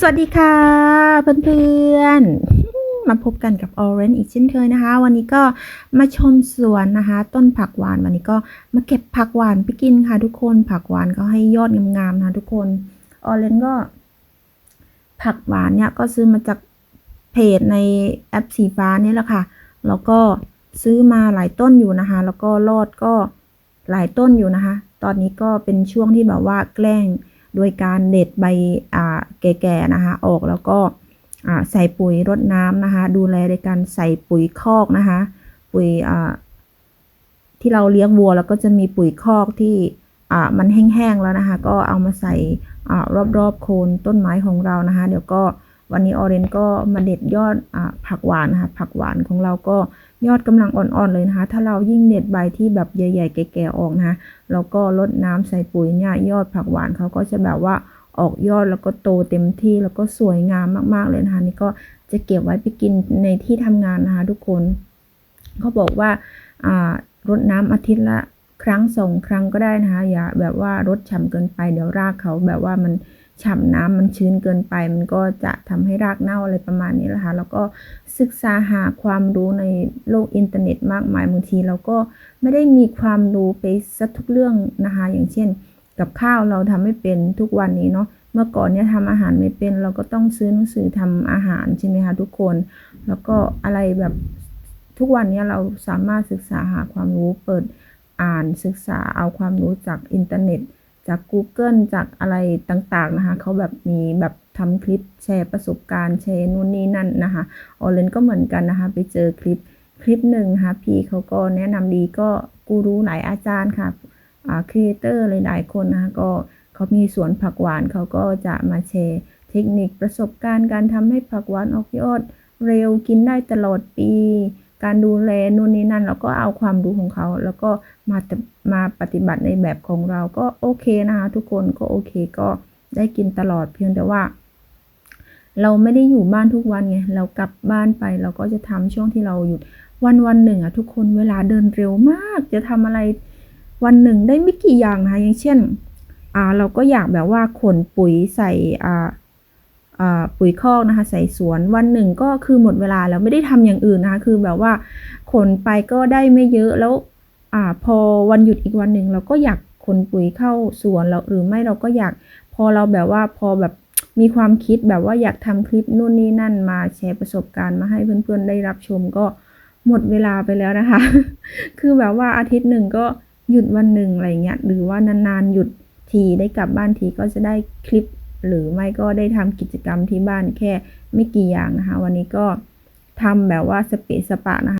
สวัสดีค่ะเพื่อนๆ มาพบกันกับ Orange อีกเช่นเคยนะคะ วันนี้ก็มาชมสวนนะคะ ต้นผักหวาน วันนี้ก็มาเก็บผักหวานไปกินค่ะ ทุกคนผักหวานก็ให้ยอดงามๆนะทุกคน Orange ก็ ผักหวานเนี่ยก็ซื้อมาจากเพจในแอปสีฟ้านี่แหละค่ะ แล้วก็ซื้อมาหลายต้นอยู่นะคะ แล้วก็รอดก็หลายต้นอยู่นะคะ ตอนนี้ก็เป็นช่วงที่แบบว่าแกล้งโดยการเด็ดใบอ่า แก่ๆนะคะ ออกแล้วก็ใส่ปุ๋ยรดน้ำนะคะ ดูแลโดยการใส่ปุ๋ยคอกนะคะ ปุ๋ยที่เราเลี้ยงวัวแล้วก็จะมีปุ๋ยคอกที่มันแห้งๆแล้วนะคะ ก็เอามาใส่อรอบๆโคนต้นไม้ของเรานะคะ เดี๋ยวก็วันนี้ออเรนก็มาเด็ดยอดอผักหวานนะคะ ผักหวานของเราก็ยอดกำลังอ่อนๆเลยนะคะ ถ้าเรายิ่งเด็ดใบที่แบบใหญ่ๆแก่ๆออกนะคะแล้วก็ลดน้ำใส่ปุ๋ยเนี่ยยอดผักหวานเขาก็จะแบบว่า ออกยอดแล้วก็โตเต็มที่แล้วก็สวยงามมาก ๆ เลยนะคะนี่ก็จะเก็บไว้ไปกินในที่ทำงานนะคะทุกคนเขาบอกว่ารดน้ำอาทิตย์ละครั้งสองครั้งก็ได้นะคะ อย่าแบบว่ารดฉ่ำเกินไปเดี๋ยวรากเขาแบบว่ามันฉ่ำน้ำมันชื้นเกินไป มันก็จะทำให้รากเน่าอะไรประมาณนี้แหละคะแล้วก็ศึกษาหาความรู้ในโลกอินเทอร์เน็ตมากมายบางทีเราก็ไม่ได้มีความรู้ไปซะทุกเรื่องนะคะ อย่างเช่น กับข้าวเราทำไม่เป็นทุกวันนี้เนาะเมื่อก่อนเนี่ยทำอาหารไม่เป็น เราก็ต้องซื้อหนังสือทำอาหารใช่ไหมคะทุกคน แล้วก็อะไรแบบทุกวันนี้เราสามารถศึกษาหาความรู้เปิดอ่านศึกษาเอาความรู้จากอินเทอร์เน็ต จาก Google จากอะไรต่างๆนะคะเขาแบบมีแบบทำคลิปแชร์ประสบการณ์แชร์นู่นนี่นั่นนะคะออเลนก็เหมือนกันนะคะไปเจอคลิปคลิปหนึ่งนะคะพี่เขาก็แนะนำดีก็กูรู้หลายอาจารย์ค่ะ ครีเอเตอร์หลายๆคนนะคะก็เขามีสวนผักหวานเขาก็จะมาแชร์เทคนิคประสบการณ์การทำให้ผักหวานออกยอดเร็วกินได้ตลอดปี การดูแลนู่นนี่นั่นเราก็เอาความรู้ของเขา แล้วก็มามาปฏิบัติในแบบของเราก็โอเคนะคะทุกคนก็โอเคก็ได้กินตลอดเพียงแต่ว่า เราไม่ได้อยู่บ้านทุกวันไงเรากลับบ้านไปเราก็จะทำช่วงที่เราหยุดวันวันหนึ่งอะทุกคนเวลาเดินเร็วมาก จะทำอะไร วันหนึ่งได้ไม่กี่อย่างนะคะอย่างเช่นอ่าเราก็อยากแบบว่าขนปุ๋ยใส่อ่าอ่าปุ๋ยคอกนะคะ ใส่สวนวันหนึ่งก็คือหมดเวลาแล้วไม่ได้ทำอย่างอื่นนะคะ คือแบบว่าขนไปก็ได้ไม่เยอะแล้วอ่าพอวันหยุดอีกวันหนึ่งเราก็อยากขนปุ๋ยเข้าสวนแล้วหรือไม่เราก็อยากพอเราแบบว่าพอแบบมีความคิดแบบว่าอยากทำคลิปนู่นนี่นั่นมาแชร์ประสบการณ์มาให้เพื่อนๆได้รับชมก็หมดเวลาไปแล้วนะคะ คือแบบว่าอาทิตย์หนึ่งก็ หยุดวันหนึ่งอะไรเงี้ยหรือว่านานๆหยุดทีได้กลับบ้านทีก็จะได้คลิป หรือไม่ก็ได้ทำกิจกรรมที่บ้านแค่ไม่กี่อย่างนะคะ วันนี้ก็ทำแบบว่าสเปซสปะนะคะ